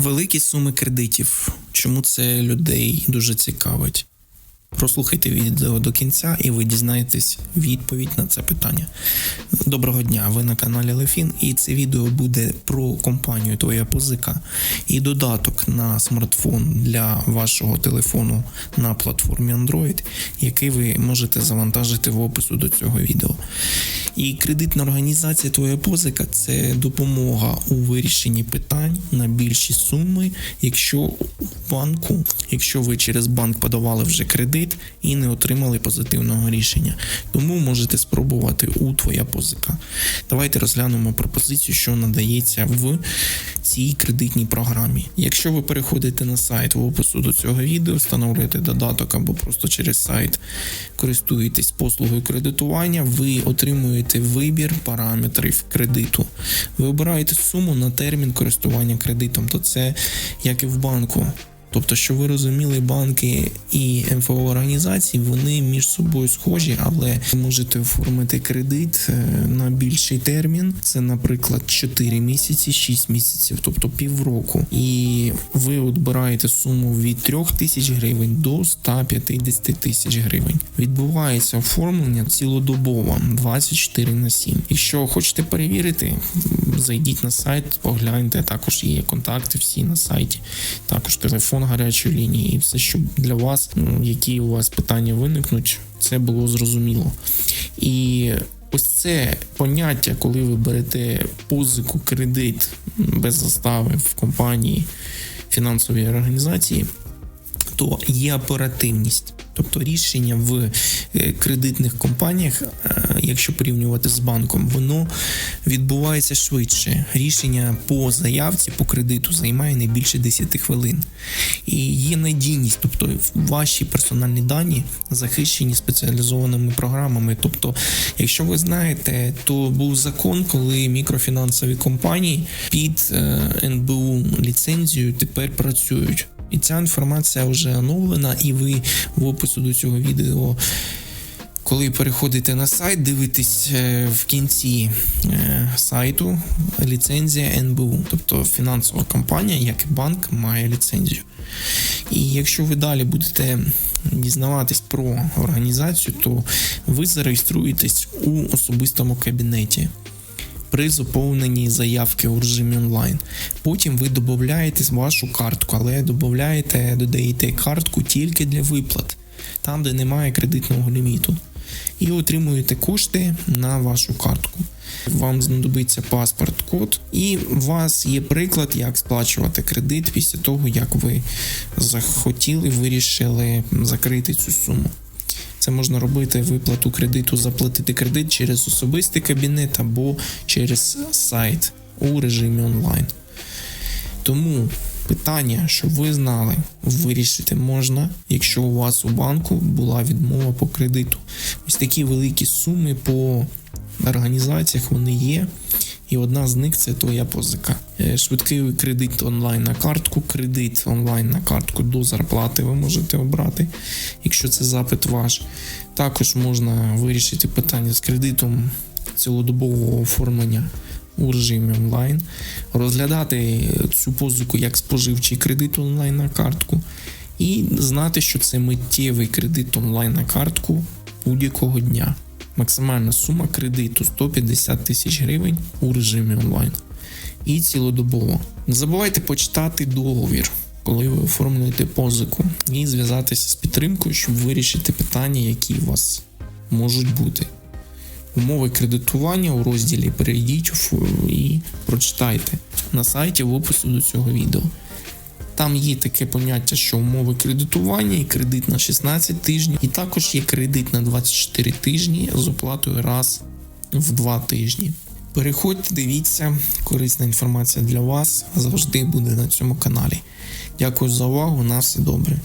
Великі суми кредитів. Чому це людей дуже цікавить? Прослухайте відео до кінця, і ви дізнаєтесь відповідь на це питання. Доброго дня! Ви на каналі Лефін, і це відео буде про компанію Твоя позика і додаток на смартфон для вашого телефону на платформі Android, який ви можете завантажити в опису до цього відео. І кредитна організація Твоя позика це допомога у вирішенні питань на більші суми, якщо банку, якщо ви через банк подавали вже кредит і не отримали позитивного рішення. Тому можете спробувати у Твоя позика. Давайте розглянемо пропозицію, що надається в цій кредитній програмі. Якщо ви переходите на сайт в опису до цього відео, встановлюєте додаток або просто через сайт користуєтесь послугою кредитування, ви отримуєте вибір параметрів кредиту. Ви обираєте суму на термін користування кредитом, то це як і в банку. Тобто, що ви розуміли, банки і МФО організації вони між собою схожі, але ви можете оформити кредит е, на більший термін. Це, наприклад, 4 місяці, 6 місяців, тобто півроку. І ви обираєте суму від 3 тисяч гривень до 150 тисяч гривень. Відбувається оформлення цілодобово 24 на 7. Якщо хочете перевірити, зайдіть на сайт, погляньте. Також є контакти всі на сайті, також телефон гарячої лінії, і все, що для вас, які у вас питання виникнуть, це було зрозуміло. І ось це поняття, коли ви берете позику, кредит без застави в компанії фінансовій організації, то є оперативність. Тобто рішення в е, кредитних компаніях, е, якщо порівнювати з банком, воно відбувається швидше. Рішення по заявці по кредиту займає не більше 10 хвилин. І є надійність, тобто ваші персональні дані захищені спеціалізованими програмами. Тобто, якщо ви знаєте, то був закон, коли мікрофінансові компанії під е, НБУ ліцензію тепер працюють. І ця інформація вже оновлена, і ви в опису до цього відео, коли переходите на сайт, дивитесь е, в кінці е, сайту ліцензія НБУ, тобто фінансова компанія, як і банк, має ліцензію. І якщо ви далі будете дізнаватись про організацію, то ви зареєструєтесь у особистому кабінеті при заповненні заявки у режимі онлайн. Потім ви додаєте вашу картку, але додаєте, додаєте картку тільки для виплат, там, де немає кредитного ліміту. І отримуєте кошти на вашу картку. Вам знадобиться паспорт, код, і у вас є приклад, як сплачувати кредит після того, як ви захотіли, вирішили закрити цю суму. Це можна робити виплату кредиту, заплатити кредит через особистий кабінет або через сайт у режимі онлайн. Тому питання, щоб ви знали, вирішити можна, якщо у вас у банку була відмова по кредиту. Ось такі великі суми по організаціях вони є. І одна з них це твоя позика. Е, Швидкий кредит онлайн на картку, кредит онлайн на картку до зарплати ви можете обрати, якщо це запит ваш. Також можна вирішити питання з кредитом цілодобового оформлення у режимі онлайн, розглядати цю позику як споживчий кредит онлайн на картку, і знати, що це миттєвий кредит онлайн на картку будь-якого дня. Максимальна сума кредиту 150 тисяч гривень у режимі онлайн. І цілодобово. Не забувайте почитати договір, коли ви оформлюєте позику, і зв'язатися з підтримкою, щоб вирішити питання, які у вас можуть бути. Умови кредитування у розділі перейдіть і прочитайте на сайті в опису до цього відео. Там є таке поняття, що умови кредитування і кредит на 16 тижнів, і також є кредит на 24 тижні з оплатою раз в 2 тижні. Переходьте, дивіться, корисна інформація для вас завжди буде на цьому каналі. Дякую за увагу, на все добре.